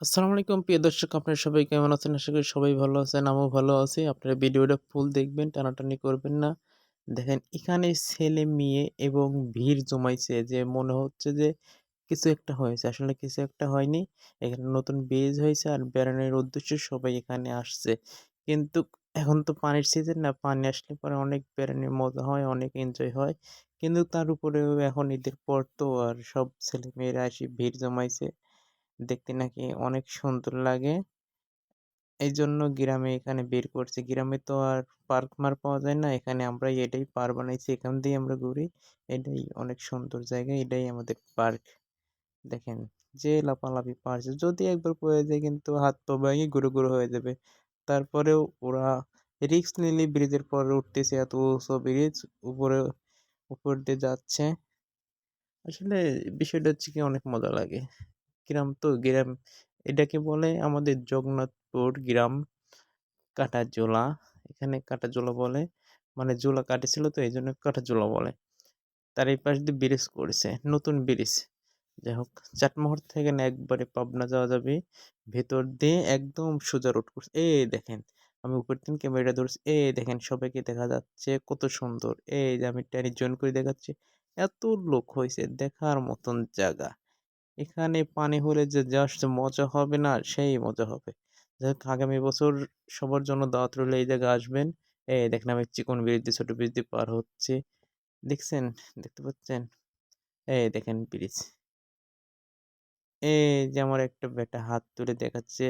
আসসালামু আলাইকুম প্রিয় দর্শক আপনারা সবাই কেমন আছেন? আশা করি সবাই ভালো আছেন। আমিও ভালো আছি। আপনারা ভিডিওটা ফুল দেখবেন, টানাটানি করবেন না। দেখেন এখানে ছেলে মেয়ে এবং ভিড় জমাইছে যে মনে হচ্ছে যে কিছু একটা হয়েছে। আসলে কিছু একটা হয়নি। এখানে নতুন ব্রিজ হয়েছে আর বেড়ানোর উদ্দেশ্যে সবাই এখানে আসছে। কিন্তু এখন তো পানির সিজন না, পানি আসলে পরে অনেক বেড়ানোর মজা হয়, অনেক এনজয় হয়। কিন্তু তার উপরেও এখন ঈদের পর তো আর সব ছেলেমেয়েরা আসি ভিড় জমাইছে। দেখতে নাকি অনেক সুন্দর লাগে। এই জন্য গ্রামে এখানে বের করছি। গ্রামে তো আর পার্ক মার পাওয়া যায় না। এখানে আমরা এটাই পার বানাইছি। এখান দিয়ে আমরা ঘুরি। এটাই অনেক সুন্দর জায়গা। এটাই আমাদের পার্ক। দেখেন যে লাফালাফি পারছে। যদি একবার পড়ে যায় কিন্তু হাত পা ভেঙে গুঁড়ো, গুঁড়ো হয়ে যাবে। তারপরেও ওরা রিস্ক নিলে ব্রিজের পরে উঠতেছে এত উঁচু ব্রিজ উপরে উপর দিয়ে যাচ্ছে। আসলে বিষয়টা হচ্ছে কি অনেক মজা লাগে। গ্রাম তো গ্রাম, এটাকে বলে আমাদের জগন্নাথপুর গ্রাম, কাটাজোলা। এখানে কাটাজোলা বলে মানে জোলা কাটেছিল তো এই জন্য কাটাজোলা বলে। তার এই পাশ দিয়ে ব্রিজ করেছে, নতুন ব্রিজ। যাই হোক, চাটমোহর থেকে না একবারে পাবনা যাওয়া যাবে। ভেতর দিয়ে একদম সোজা রোড করছে এই দেখেন, আমি উপর দিন ক্যামেরাটা ধরছি, এই দেখেন সবাইকে দেখা যাচ্ছে কত সুন্দর। এই যে আমি টেনিস জয়েন করে দেখাচ্ছি, এত লোক হয়েছে দেখার মতন জায়গা। এখানে পানি হলে যে জাস্ট মজা হবে না, সেই মজা হবে। যাই হোক, আগামী বছর সবার জন্য দাওয়াত রইল এই জায়গায় আসবেন। এই দেখেন আমি চিকন ব্রিজ দিয়ে, ছোট ব্রিজ দিয়ে পার হচ্ছে। দেখছেন? দেখতে পাচ্ছেন? এই দেখেন ব্রিজ এই যে আমার একটা বেটা হাত তুলে দেখাচ্ছে।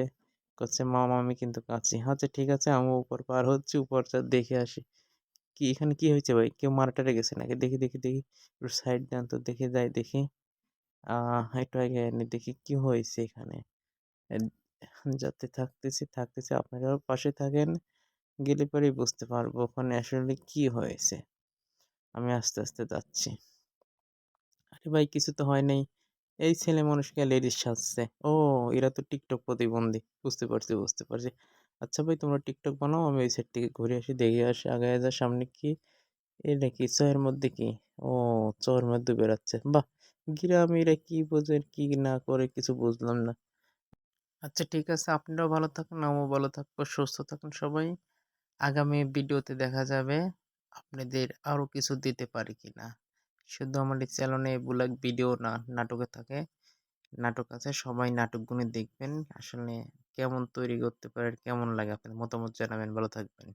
করছে মামা, আমি কিন্তু কাঁদছি। আচ্ছা ঠিক আছে আমি উপর পার হচ্ছি উপরটা দেখে আসি। কি, এখানে কি হয়েছে ভাই? কেউ মারাটারে গেছে নাকি? দেখি দেখি দেখি। একটু সাইড দেন তো দেখে যাই, দেখি। আহ একটু আগে দেখি কি হয়েছে এখানে। যাতে থাকতেছি থাকতেছি আপনারাও পাশে থাকেন, গেলে পরেই বুঝতে পারব ওখানে আসলে কি হয়েছে। আমি আস্তে আস্তে যাচ্ছি। আরে ভাই, কিছু তো হয় নাই। এই ছেলে মানুষকে লেডিস সাজছে। ও, এরা তো টিকটক প্রতিবন্ধী। বুঝতে পারছি বুঝতে পারছি। আচ্ছা ভাই, তোমরা টিকটক বানাও, আমি ওই সাইড থেকে ঘুরে আসি, দেখে আসি আগে যা সামনে কি? এটা কি চয়ের মধ্যে কি? ও, চয়ের মধ্যে বেরাচ্ছে। বাহ! গ্রামেরা কি বোঝেন, কি না করে কিছু বুঝলাম না। আচ্ছা ঠিক আছে। আপনারাও ভালো থাকুন, আমিও ভালো থাকব, সুস্থ থাকুন সবাই। আগামী ভিডিওতে দেখা যাবে আপনাদের আরও কিছু দিতে পারি কি না। শুধু এই চ্যানেলে ব্লগ ভিডিও না, নাটকে থাকে। নাটক আছে, সবাই নাটকগুলো দেখবেন। আসলে কেমন তৈরি করতে পারে কেমন লাগে আপনার মতামত জানাবেন। ভালো থাকবেন।